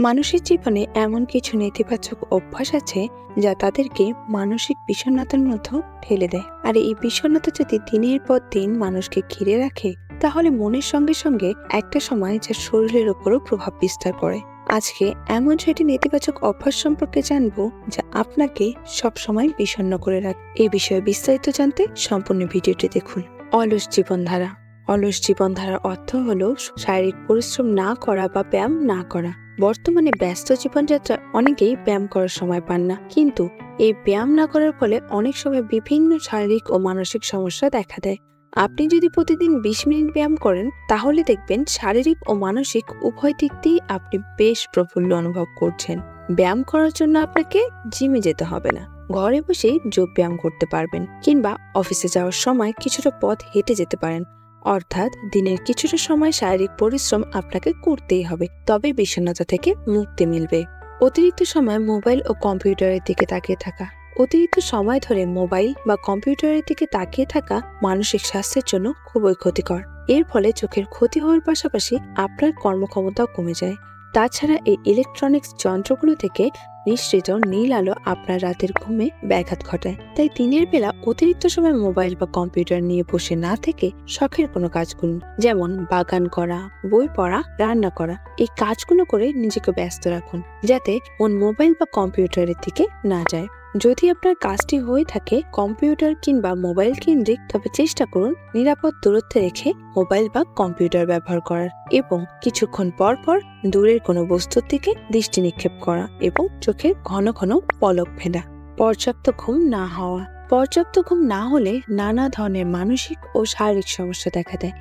মানুষের জীবনে এমন কিছু নেতিবাচক অভ্যাস আছে যা তাদেরকে মানসিক বিষণ্ণতার মধ্যে ঠেলে দেয়। আর এই বিষণ্ণতা যদি দিনের পর দিন মানুষকে ঘিরে রাখে, তাহলে মনের সঙ্গে সঙ্গে একটা সময় যা শরীরের উপরও প্রভাব বিস্তার করে। আজকে এমন ছয়টি নেতিবাচক অভ্যাস সম্পর্কে জানব যা আপনাকে সবসময় বিষণ্ণ করে রাখে। এই বিষয়ে বিস্তারিত জানতে সম্পূর্ণ ভিডিওটি দেখুন। অলস জীবনধারা। অলস জীবনধারার অর্থ হলো শারীরিক পরিশ্রম না করা বা ব্যায়াম না করা। বর্তমানে ব্যস্ত জীবনযাত্রা অনেকেই ব্যায়াম করার সময় পান না। কিন্তু এই ব্যায়াম না করার ফলে অনেক সময় বিভিন্ন শারীরিক ও মানসিক সমস্যা দেখা দেয়। আপনি যদি প্রতিদিন বিশ মিনিট ব্যায়াম করেন, তাহলে দেখবেন শারীরিক ও মানসিক উভয় দিক দিয়েই আপনি বেশ প্রফুল্ল অনুভব করছেন। ব্যায়াম করার জন্য আপনাকে জিমে যেতে হবে না। ঘরে বসেই যোগ ব্যায়াম করতে পারবেন কিংবা অফিসে যাওয়ার সময় কিছুটা পথ হেঁটে যেতে পারেন। অর্থাৎ দিনের কিছুটা সময় শারীরিক পরিশ্রম আপনাকে করতেই হবে, তবে বিষণ্ণতা থেকে মুক্তি মিলবে। অতিরিক্ত সময় মোবাইল ও কম্পিউটারের দিকে তাকিয়ে থাকা। অতিরিক্ত সময় ধরে মোবাইল বা কম্পিউটারের দিকে তাকিয়ে থাকা মানসিক স্বাস্থ্যের জন্য খুবই ক্ষতিকর। এর ফলে চোখের ক্ষতি হওয়ার পাশাপাশি আপনার কর্মক্ষমতাও কমে যায়। তাছাড়া এই ইলেকট্রনিক্স যন্ত্রগুলো থেকে নিঃসৃত নীল আলো আপনার রাতের ঘুমে ব্যাঘাত ঘটায়। তাই দিনের বেলা অতিরিক্ত সময় মোবাইল বা কম্পিউটার নিয়ে বসে না থেকে শখের কোনো কাজ করুন। যেমন বাগান করা, বই পড়া, রান্না করা। এই কাজগুলো করে নিজেকে ব্যস্ত রাখুন, যাতে মন মোবাইল বা কম্পিউটারের দিকে না যায়। যদি আপনার কাজটি হয়ে থাকে, কম্পিউটার কিংবা মোবাইল কেন্দ্রিক, তবে চেষ্টা করুন নিরাপদ দূরত্বে রেখে মোবাইল বা কম্পিউটার ব্যবহার করার এবং কিছুক্ষণ পর পর দূরের কোনো বস্তুর দিকে দৃষ্টি নিক্ষেপ করা এবং চোখে ঘন ঘন পলক ফেলা। পর্যাপ্ত ঘুম না হওয়া। পর্যাপ্ত ঘুম না হলে নানা ধরনের মানসিক ও শারীরিক সমস্যা দেখা দেয়,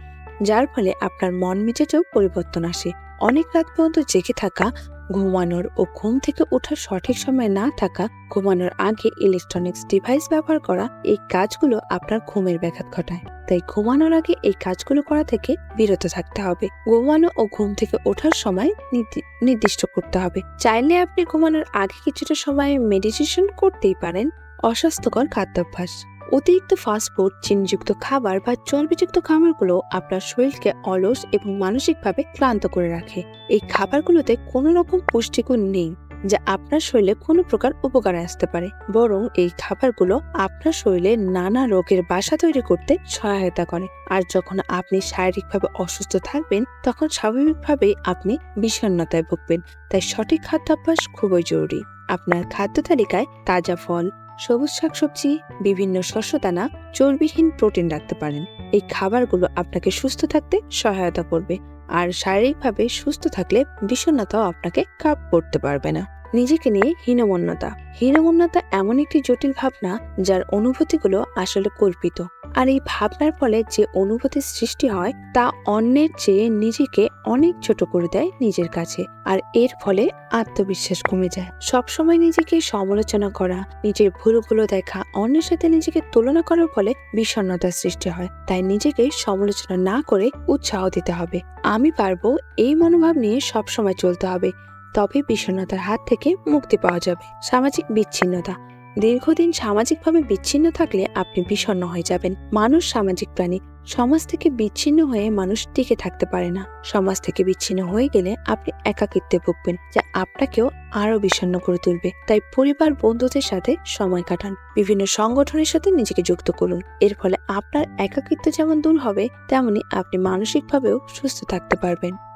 যার ফলে আপনার মন মেজাজেও পরিবর্তন আসে। অনেক রাত পর্যন্ত জেগে থাকা ঘুমানোর ও ঘুম থেকে ওঠার সঠিক সময় না থাকা, ঘুমানোর আগে ইলেকট্রনিক্স ডিভাইস ব্যবহার করা, এই কাজগুলো আপনার ঘুমের ব্যাঘাত ঘটায়। তাই ঘুমানোর আগে এই কাজগুলো করা থেকে বিরত থাকতে হবে। ঘুমানো ও ঘুম থেকে ওঠার সময় নির্দি- নির্দিষ্ট করতে হবে। চাইলে আপনি ঘুমানোর আগে কিছুটা সময় মেডিটেশন করতেই পারেন। অস্বাস্থ্যকর খাদ্যাভ্যাস। অতিরিক্ত ফাস্টফুড চিনিযুক্ত খাবার বা চর্বিযুক্ত খাবারগুলো আপনার শরীরকে অলস এবং মানসিকভাবে ক্লান্ত করে রাখে। এই খাবারগুলোতে কোনো রকম পুষ্টিগুণ নেই, যা আপনার শরীরে কোনো প্রকার উপকারে আসতে পারে। বরং এই খাবারগুলো আপনার শরীরে নানা রোগের বাসা তৈরি করতে সহায়তা করে। আর যখন আপনি শারীরিকভাবে অসুস্থ থাকবেন, তখন স্বাভাবিকভাবেই আপনি বিষণ্ণতায় ভুগবেন। তাই সঠিক খাদ্যাভ্যাস খুবই জরুরি। আপনার খাদ্য তালিকায় তাজা ফল সবুজ শাকসবজি, বিভিন্ন শস্যদানা, চর্বিহীন প্রোটিন রাখতে পারেন। এই খাবারগুলো আপনাকে সুস্থ থাকতে সহায়তা করবে। আর শারীরিকভাবে সুস্থ থাকলে বিষণ্ণতাও আপনাকে কাপ করতে পারবে না। নিজেকে নিয়ে হীনমন্যতা। হীনমন্যতা এমন একটি জটিল ভাবনা যার অনুভূতিগুলো আসলে কল্পিত। আর এই ভাবনার ফলে যে অনুভূতির সৃষ্টি হয়, তা অন্যের চেয়ে নিজেকে অনেক ছোট করে দেয় নিজের কাছে। আর এর ফলে আত্মবিশ্বাস কমে যায়। সবসময় নিজেকে সমালোচনা করা, নিজের ভুলগুলো দেখা, অন্যের সাথে নিজেকে তুলনা করার ফলে বিষণ্ণতার সৃষ্টি হয়। তাই নিজেকে সমালোচনা না করে উৎসাহ দিতে হবে। আমি পারব এই মনোভাব নিয়ে সবসময় চলতে হবে। তবে বিষণ্ণতার হাত থেকে মুক্তি পাওয়া যাবে। সামাজিক বিচ্ছিন্নতা। দীর্ঘদিন সামাজিকভাবে বিচ্ছিন্ন থাকলে আপনি বিষণ্ণ হয়ে যাবেন। মানুষ সামাজিক প্রাণী। সমাজ থেকে বিচ্ছিন্ন হয়ে মানুষ টিকে থাকতে পারে না। সমাজ থেকে বিচ্ছিন্ন হয়ে গেলে আপনি একাকিত্বে ভুগবেন, যা আপনাকেও আরও বিষণ্ণ করে তুলবে। তাই পরিবার বন্ধুদের সাথে সময় কাটান। বিভিন্ন সংগঠনের সাথে নিজেকে যুক্ত করুন। এর ফলে আপনার একাকিত্ব যেমন দূর হবে, তেমনি আপনি মানসিকভাবেও সুস্থ থাকতে পারবেন।